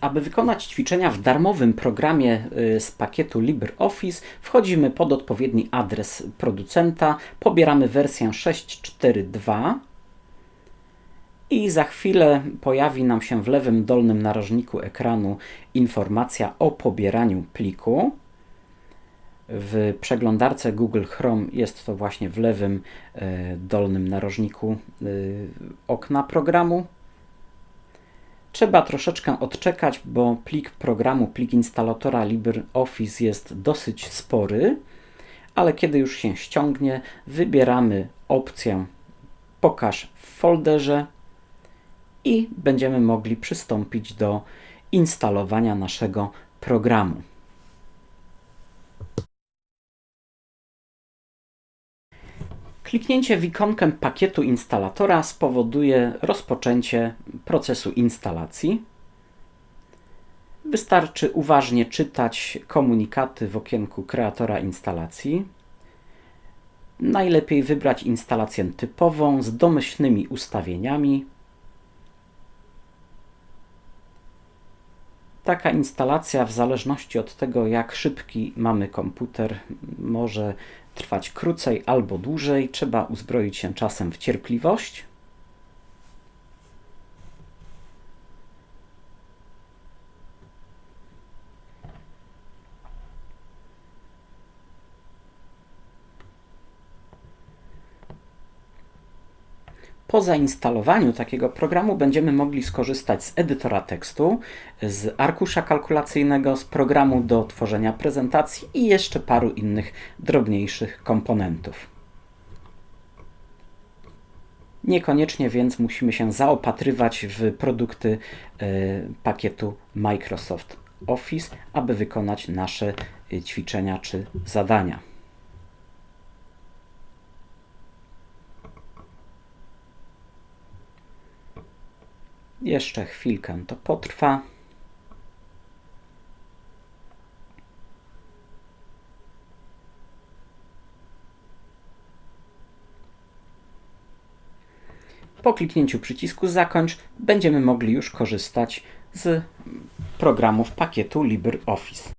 Aby wykonać ćwiczenia w darmowym programie y, z pakietu LibreOffice, wchodzimy pod odpowiedni adres producenta, pobieramy wersję 6.4.2 i za chwilę pojawi nam się w lewym dolnym narożniku ekranu informacja o pobieraniu pliku. W przeglądarce Google Chrome jest to właśnie w lewym e, dolnym narożniku e, okna programu. Trzeba troszeczkę odczekać, bo plik programu, plik instalatora LibreOffice jest dosyć spory, ale kiedy już się ściągnie, wybieramy opcję Pokaż w folderze i będziemy mogli przystąpić do instalowania naszego programu. Kliknięcie w ikonkę pakietu instalatora spowoduje rozpoczęcie procesu instalacji. Wystarczy uważnie czytać komunikaty w okienku kreatora instalacji. Najlepiej wybrać instalację typową z domyślnymi ustawieniami. Taka instalacja, w zależności od tego, jak szybki mamy komputer, może trwać krócej albo dłużej. Trzeba uzbroić się czasem w cierpliwość. Po zainstalowaniu takiego programu będziemy mogli skorzystać z edytora tekstu, z arkusza kalkulacyjnego, z programu do tworzenia prezentacji i jeszcze paru innych drobniejszych komponentów. Niekoniecznie więc musimy się zaopatrywać w produkty e, pakietu Microsoft Office, aby wykonać nasze e, ćwiczenia czy zadania. Jeszcze chwilkę to potrwa. Po kliknięciu przycisku Zakończ będziemy mogli już korzystać z programów pakietu LibreOffice.